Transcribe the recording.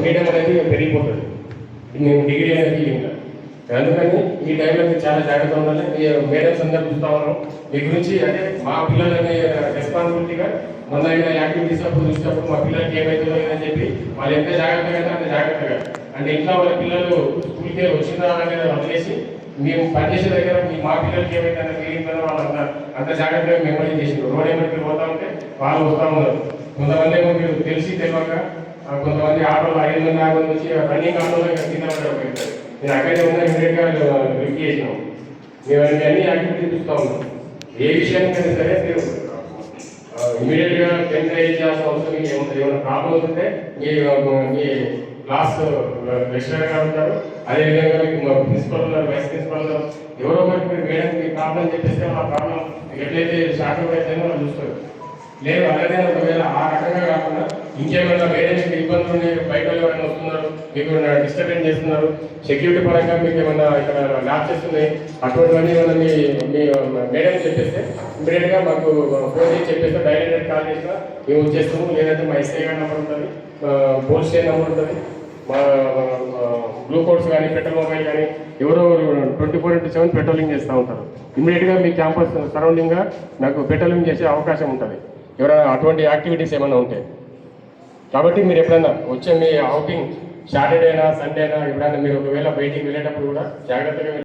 Freedom అనేది పెరిగిపోతుంది. మేము డిగ్రీ అనేది ఇంకా. అందుకని ఈ టైంలో మీరు చాలా జాగ్రత్తగా ఉండాలి. మీ మేడమ్స్ అందరూ చూస్తా ఉన్నాం. మీ గురించి అంటే మా పిల్లలని రెస్పాన్సిబిలిటీగా మొన్న యాక్టివిటీస్ అప్పుడు చూసినప్పుడు మా పిల్లలకి ఏమైతుందో అని చెప్పి వాళ్ళు ఎంత జాగ్రత్తగా అయితే అంత జాగ్రత్తగా. అంటే ఇంట్లో వాళ్ళ పిల్లలు స్కూల్కే వచ్చిన అనేది వదిలేసి మేము పనిచేసే దగ్గర మీ మా పిల్లలకి ఏమైతే తెలియదు వాళ్ళు అంత అంత జాగ్రత్తగా మెమరీ చేసిండ్రు రోడ్ ఏమైతే పోతా ఉంటే వాళ్ళు వస్తూ ఉన్నారు. కొంతమంది ఏమో మీరు తెలిసి తెలియక కొంతమంది ఆటోలో ఐదు మంది ఆరు మంది వచ్చి రన్నింగ్ ఆటోలో కింద పడిపోయింది నేను అక్కడే ఉన్నా ఇమీడియట్గా లిఫ్ట్ చేసినాం. మేము అన్ని అన్ని యాక్టివిటీ చూస్తూ ఉన్నాం. ఏ విషయానికైనా సరే మీరు ఇమీడియట్గా ఎంకరేజ్ చేయాల్సిన అవసరం ఏమైనా ఏమైనా ప్రాబ్లమ్స్ ఉంటే మీ మీ క్లాస్ లెక్చరర్ గారు ఉంటారు. అదేవిధంగా మీకు ప్రిన్సిపల్ గారు వైస్ ప్రిన్సిపల్ గారు ఎవరో ఒకరికి మీరు మేడం మీ ప్రాబ్లం చెప్పేస్తే ఆ ప్రాబ్లం ఎట్లయితే షార్ట్ అవుట్ అయితే వాళ్ళు చూస్తారు. లేదు అలాగే ఒకవేళ ఆ రకంగా కాకుండా ఇంకేమైనా వేరే మీకు ఇబ్బందులు బయట వాళ్ళు ఎవరైనా వస్తున్నారు మీకు డిస్టర్బెన్స్ చేస్తున్నారు సెక్యూరిటీ పరంగా మీకు ఏమైనా ఇక్కడ ల్యాబ్ చేస్తున్నాయి అటువంటివన్నీ ఏమైనా మీ మీ మేడం చెప్పేస్తే ఇమీడియట్గా మాకు ఫోన్ చేసి చెప్పేస్తే డైరెక్ట్ కాల్ చేసినా మేము వచ్చేస్తాము. లేదంటే మా ఎస్ఐ గారి నెంబర్ ఉంటుంది పోలీస్ స్టేషన్ నెంబర్ ఉంటుంది మా బ్లూ కానీ పెట్రోల్ మొబైల్ కానీ ఎవరో twenty four into seven patrolling చేస్తూ ఉంటారు. ఇమీడియట్గా మీ క్యాంపస్ సరౌండింగ్గా నాకు పెట్రోలింగ్ చేసే అవకాశం ఉంటుంది. ఎవరైనా అటువంటి యాక్టివిటీస్ ఏమైనా ఉంటాయి కాబట్టి మీరు ఎప్పుడైనా వచ్చే మీ అవుటింగ్ సాటర్డేనా సండేనా ఎప్పుడైనా మీరు ఒకవేళ బయటికి వెళ్ళేటప్పుడు కూడా జాగ్రత్తగా